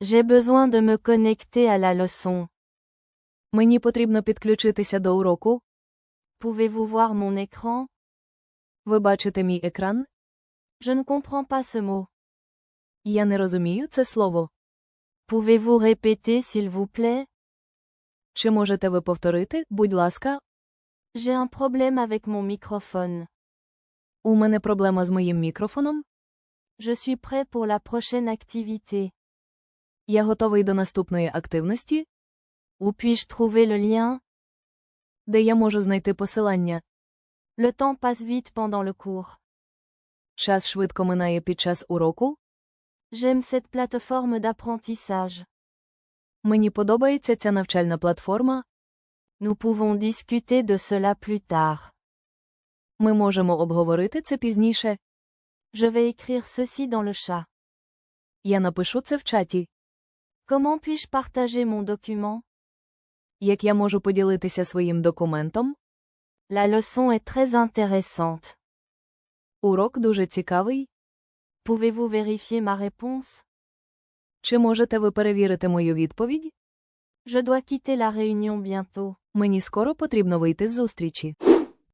J'ai besoin de me connecter à la leçon. Мені потрібно підключитися до уроку. Pouvez-vous voir mon écran Ви бачите мій екран? Je ne comprends pas ce mot. Я не розумію це слово. Pouvez-vous répéter s'il vous plaît Чи можете ви повторити, будь ласка? J'ai un problème avec mon microphone. У мене проблема з моїм мікрофоном. Je suis prêt pour la prochaine activité. Я готовий до наступної активності, Où puis-je trouver le lien де я можу знайти посилання. Le temps passe vite pendant le cours. Час швидко минає під час уроку. J'aime cette plateforme d'apprentissage. Мені подобається ця навчальна платформа. Nous pouvons discuter de cela plus tard. Ми можемо обговорити це пізніше. Je vais écrire ceci dans le chat. Я напишу це в чаті. Comment puis-je partager mon document Як я можу поділитися своїм документом? La leçon est très intéressante. Урок дуже цікавий. Pouvez-vous vérifier ma réponse Чи можете ви перевірити мою відповідь? Je dois quitter la réunion bientôt. Мені скоро потрібно вийти з зустрічі.